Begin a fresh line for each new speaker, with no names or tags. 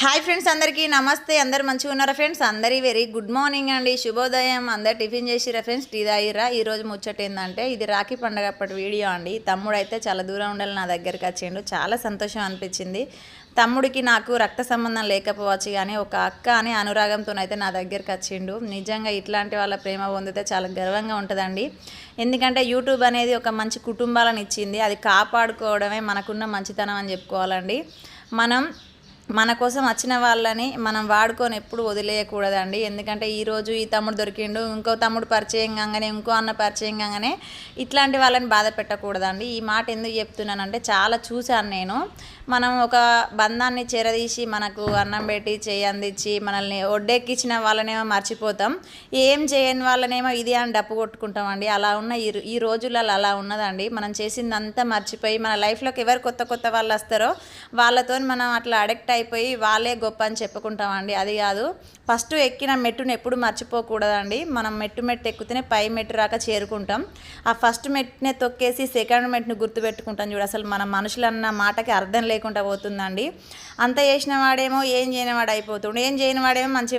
Hi friends అందరికీ నమస్తే. అందరు మంచిగా ఉన్నారా ఫ్రెండ్స్? అందరి వెరీ గుడ్ మార్నింగ్ అండి. శుభోదయం. అందరు టిఫిన్ చేసిరా ఫ్రెండ్స్? టీ తాగిరా? ఈ రోజు ముచ్చట ఏంటంటే ఇది రాఖీ పండగ అప్పటి వీడియో అండి. తమ్ముడు అయితే చాలా దూరం ఉండాలి నా దగ్గరికి వచ్చిండు. చాలా సంతోషం అనిపించింది. తమ్ముడికి నాకు రక్త సంబంధం లేకపోవచ్చు కానీ ఒక అక్క అని అనురాగంతోనైతే నా దగ్గరికి వచ్చిండు. నిజంగా ఇట్లాంటి వాళ్ళ ప్రేమ పొందితే చాలా గర్వంగా ఉంటుందండి. ఎందుకంటే యూట్యూబ్ అనేది ఒక మంచి కుటుంబాలను ఇచ్చింది. అది కాపాడుకోవడమే మనకున్న మంచితనం అని చెప్పుకోవాలండి. మనం మన కోసం వచ్చిన వాళ్ళని మనం వాడుకొని ఎప్పుడు వదిలేయకూడదండి. ఎందుకంటే ఈరోజు ఈ తమ్ముడు దొరికిండు ఇంకో తమ్ముడు పరిచయం కాగానే ఇంకో అన్న పరిచయం కాగానే ఇట్లాంటి వాళ్ళని బాధ పెట్టకూడదండి. ఈ మాట ఎందుకు చెప్తున్నానంటే చాలా చూశాను నేను. మనం ఒక బంధాన్ని చెరదీసి మనకు అన్నం పెట్టి చేయి అందించి మనల్ని ఒడ్డెక్కించిన వాళ్ళనేమో మర్చిపోతాం. ఏం చేయని వాళ్ళనేమో ఇది అని డప్పు కొట్టుకుంటామండి. అలా ఉన్న ఈ ఈ రోజులలో అలా ఉన్నదండి. మనం చేసిందంతా మర్చిపోయి మన లైఫ్లోకి ఎవరు కొత్త కొత్త వాళ్ళు వస్తారో వాళ్ళతో మనం అట్లా అడెక్ట్ అయిపోయి వాళ్ళే గొప్ప అని చెప్పుకుంటామండి. అది కాదు. ఫస్ట్ ఎక్కిన మెట్టును ఎప్పుడు మర్చిపోకూడదండి. మనం మెట్టు మెట్టు ఎక్కుతేనే పై మెట్టు రాక చేరుకుంటాం. ఆ ఫస్ట్ మెట్టునే తొక్కేసి సెకండ్ మెట్టును గుర్తుపెట్టుకుంటాం చూడు. అసలు మన మనుషులన్న మాటకి అర్థం లేకుండా పోతుందండి. అంత చేసిన వాడేమో ఏం చేయని వాడు అయిపోతుండు. ఏం చేయని వాడేమో మంచి